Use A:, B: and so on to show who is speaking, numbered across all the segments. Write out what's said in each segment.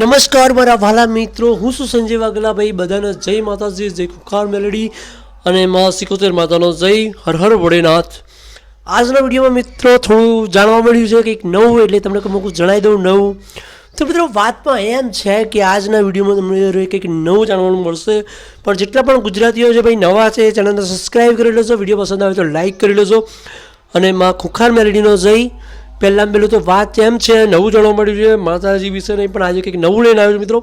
A: નમસ્કાર, મારા વાલા મિત્રો. હું શું સંજય વાઘેલા ભાઈ બધાને જય માતાજી, જય ખુખાર મેલડી અને મા સિકોતેર માતાનો જય. હર હર ભોળેનાથ. આજના વિડીયોમાં મિત્રો થોડું જાણવા મળ્યું છે કંઈક નવું, એટલે તમને અમુક જણાવી દઉં નવું. તો મિત્રો, વાતમાં એમ છે કે આજના વિડીયોમાં તમને કંઈક નવું જાણવાનું મળશે. પણ જેટલા પણ ગુજરાતીઓ છે ભાઈ, નવા છે, ચેનલને સબસ્ક્રાઈબ કરી લેજો. વીડિયો પસંદ આવે તો લાઈક કરી લેજો. અને માં ખુખાર મેલેડીનો જય. પહેલાં પહેલું તો વાત એમ છે, નવું જાણવા મળ્યું છે, માતાજી વિશે નહીં, પણ આજે કંઈક નવું લઈને આવ્યું મિત્રો.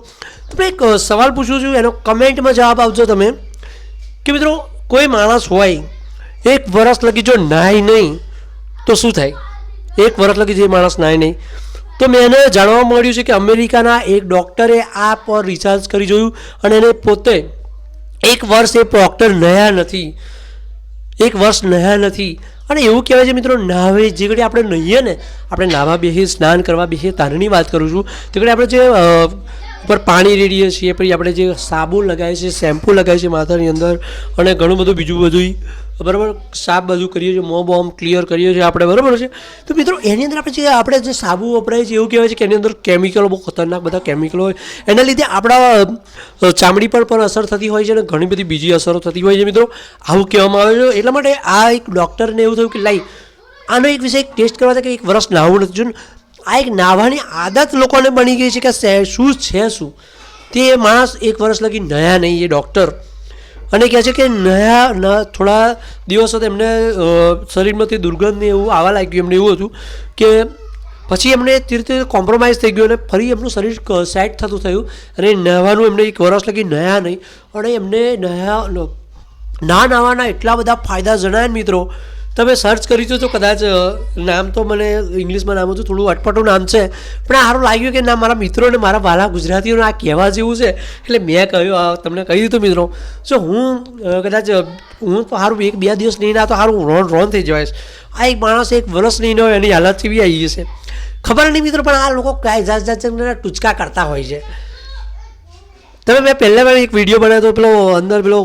A: તમને એક સવાલ પૂછું છું, એનો કમેન્ટમાં જવાબ આપજો તમે. કે મિત્રો, કોઈ માણસ હોય, એક વર્ષ લગી જો નાય નહીં, તો શું થાય? એક વર્ષ લગી જે માણસ નાય નહીં. તો મેં એને જાણવા મળ્યું છે કે અમેરિકાના એક ડૉક્ટરે આ પર રિસર્ચ કરી જોયું, અને એને પોતે એક વર્ષ એ ડૉક્ટર નયા નથી. એક વર્ષ નયા નથી. અને એવું કહેવાય છે મિત્રો નાવે જે ઘડી આપણે નહીએ ને, આપણે નાવા બેસીએ સ્નાન કરવા બેસીએ તારની વાત કરું છું. તે ઘડી આપણે જે ઉપર પાણી રેડીએ છીએ, પછી આપણે જે સાબુ લગાવીએ છીએ, શેમ્પૂ લગાવીએ છીએ માથાની અંદર, અને ઘણું બધું બીજું બધું બરાબર સાફ બધું કરીએ છીએ, મોં બોમ ક્લિયર કરીએ છીએ આપણે, બરાબર છે? તો મિત્રો, એની અંદર આપણે જે આપણે જે સાબુ વપરાય છે, એવું કહેવાય છે કે એની અંદર કેમિકલો બહુ ખતરનાક બધા કેમિકલો હોય. એના લીધે આપણા ચામડી પર પણ અસર થતી હોય છે અને ઘણી બધી બીજી અસરો થતી હોય છે મિત્રો. આવું કહેવામાં આવે છે. એટલા માટે આ એક ડૉક્ટરને એવું થયું કે લાઈ, આનો એક વિષય એક ટેસ્ટ કરવા કે એક વર્ષ નાહવું નથી. જો આ એક નાહવાની આદત લોકોને બની ગઈ છે કે શું છે શું? તે માણસ એક વર્ષ લગી નયા નહીં, એ ડૉક્ટર અને કહે છે કે નયા, ના, થોડા દિવસો તો એમને શરીરમાંથી દુર્ગંધ ને એવું આવવા લાગ્યું, એમને એવું હતું કે પછી એમને ધીરે રીતે કોમ્પ્રોમાઇઝ થઈ ગયું અને ફરી એમનું શરીર સેટ થતું થયું અને નહાવાનું એમને એક વર્ષ લગી નયા નહીં. અને એમને નયા ના નાવાના એટલા બધા ફાયદા જણાય મિત્રો. તમે સર્ચ કરી તો કદાચ નામ તો મને ઇંગ્લિશમાં નામ હતું, થોડું અટપટું નામ છે, પણ આ સારું લાગ્યું કે ના, મારા મિત્રો અને મારા વાલા ગુજરાતીઓને આ કહેવા જેવું છે, એટલે મેં કહ્યું તમને કહી દીધું મિત્રો. જો હું કદાચ હું તો સારું એક બે દિવસ નહીં ના, તો સારું રોન રોન થઈ જવાય. આ એક માણસ એક વર્ષ નહીં હોય એની હાલત કેવી આવી જશે. ખબર નહીં મિત્રો, પણ આ લોકો કાંઈ જાત જાત ટૂચકા કરતા હોય છે. તમે મેં પહેલાં પણ એક વીડિયો બનાવ્યો હતો, પેલો અંદર પેલો,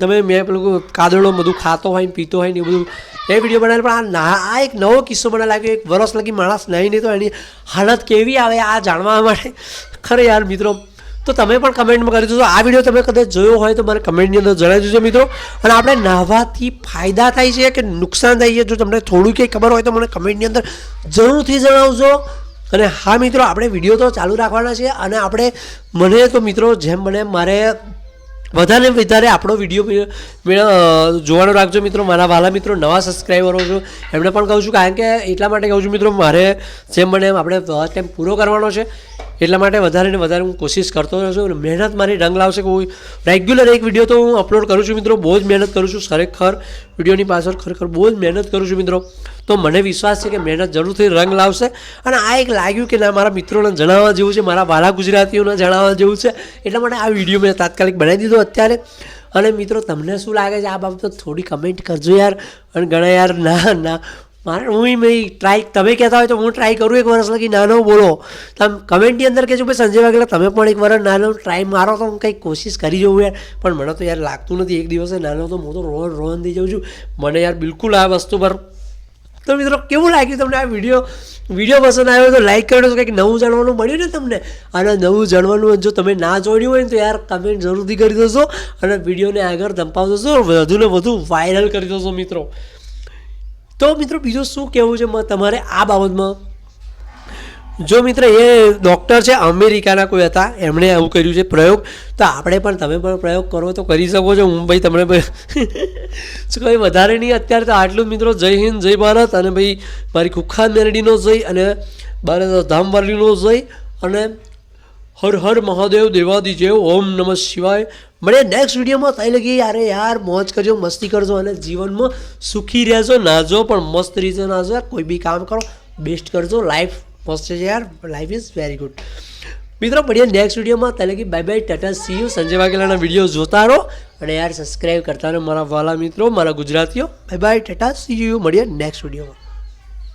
A: તમે મેં પેલું કાદળો બધું ખાતો હોય ને પીતો હોય ને એ બધું. એ વીડિયો બનાવેલો પણ આ ના, આ એક નવો કિસ્સો મને લાગ્યો, એક વર્ષ લગી માણસ નહીં નહીં તો એની હાલત કેવી આવે આ જાણવા માટે. ખરે યાર, મિત્રો. તો તમે પણ કમેન્ટમાં કરી દેજો. આ વીડિયો તમે કદાચ જોયો હોય તો મને કમેન્ટની અંદર જણાવી દેજો, મિત્રો. અને આપણે નાહવાથી ફાયદા થાય છે કે નુકસાન થાય છે? જો તમને થોડું કંઈ ખબર હોય તો મને કમેન્ટની અંદર જરૂરથી જણાવજો. અને હા મિત્રો, આપણે વીડિયો તો ચાલુ રાખવાના છે અને આપણે, મને તો મિત્રો જેમ એમ મારે વધારે વધારે આપણો વીડિયો જોવાનું રાખજો મિત્રો. મારા વાલા મિત્રો નવા સબસ્ક્રાઈબરો છો, એમને પણ કહું છું, કારણ કે એટલા માટે કહું છું મિત્રો, મારે જેમ એમ આપણે ટાઈમ પૂરો કરવાનો છે. એટલા માટે વધારે ને વધારે હું કોશિશ કરતો રહું છું મહેનત મારી રંગ લાવશે કોઈ રેગ્યુલર એક વીડિયો તો હું અપલોડ કરું છું મિત્રો, બહુ જ મહેનત કરું છું, ખરેખર વિડીયોની પાછળ ખરેખર બહુ જ મહેનત કરું છું મિત્રો. તો મને વિશ્વાસ છે કે મહેનત જરૂરથી રંગ લાવશે અને આ એક લાગ્યું કે ના, મારા મિત્રોને જણાવવા જેવું છે, મારા વાલા ગુજરાતીઓને જણાવવા જેવું છે, એટલા માટે આ વીડિયો મેં તાત્કાલિક બનાવી દીધો અત્યારે. અને મિત્રો, તમને શું લાગે છે આ બાબતે થોડી કમેન્ટ કરજો યાર. અને ઘણા યાર, ના ના મારે હું મેં ટ્રાય તમે કહેતા હોય તો હું ટ્રાય કરું એક વર્ષ લગી નાનો બોલો. તમે કમેન્ટની અંદર કહેજો ભાઈ સંજય વાઘેલા, તમે પણ એક વર્ષ નાનો ટ્રાય મારો તો હું કંઈક કોશિશ કરી જોઉં યાર. પણ મને તો યાર લાગતું નથી એક દિવસે નાનો તો હું તો રોહન રોહન થઈ જાઉં છું. મને યાર બિલકુલ આ વસ્તુ પર તો મિત્રો કેવું લાગ્યું તમને આ વીડિયો વીડિયો પસંદ આવ્યો તો લાઈક કરજો કંઈક નવું જાણવાનું મળ્યું ને તમને? અને નવું જાણવાનું જો તમે ના જોડ્યું હોય ને તો યાર કમેન્ટ જરૂરથી કરી દેશો અને વિડીયોને આગળ ધંપાવી દેશો વધુને વધુ વાયરલ કરી દેશો મિત્રો. તો મિત્રો બીજું શું કહેવું છે તમારે આ બાબતમાં? જો મિત્ર, એ ડૉક્ટર છે અમેરિકાના કોઈ હતા, એમણે આવું કર્યું છે પ્રયોગ. તો આપણે પણ, તમે પણ પ્રયોગ કરો તો કરી શકો છો. હું ભાઈ તમને શું કંઈ વધારે નહીં, અત્યારે તો આટલું મિત્રો જય હિન્દ, જય ભારત અને ભાઈ મારી ખુખાન મેરડીનો જય અને ભારત ધામવાલીનો જય અને હર હર મહાદેવ દેવાદી જય, ઓમ નમઃ શિવાય. મળે નેક્સ્ટ વિડીયોમાં થઈ લગી યાર યાર, મોજ કરજો, મસ્તી કરજો અને જીવનમાં સુખી રહેજો, નાજો, પણ મસ્ત રીતે નાજો કોઈ બી કામ કરો બેસ્ટ કરજો લાઈફ મસ્ત છે યાર લાઈફ ઇઝ વેરી ગુડ મિત્રો, મળીએ નેક્સ્ટ વિડીયોમાં ત્યાં લગી bye bye tata see you Sanjay વાઘેલાના video જોતા રહો, અને યાર સબસ્ક્રાઈબ કરતા રહો મારા વાલા મિત્રો, મારા ગુજરાતીઓ. Bye bye tata see you મળીએ નેક્સ્ટ વિડીયોમાં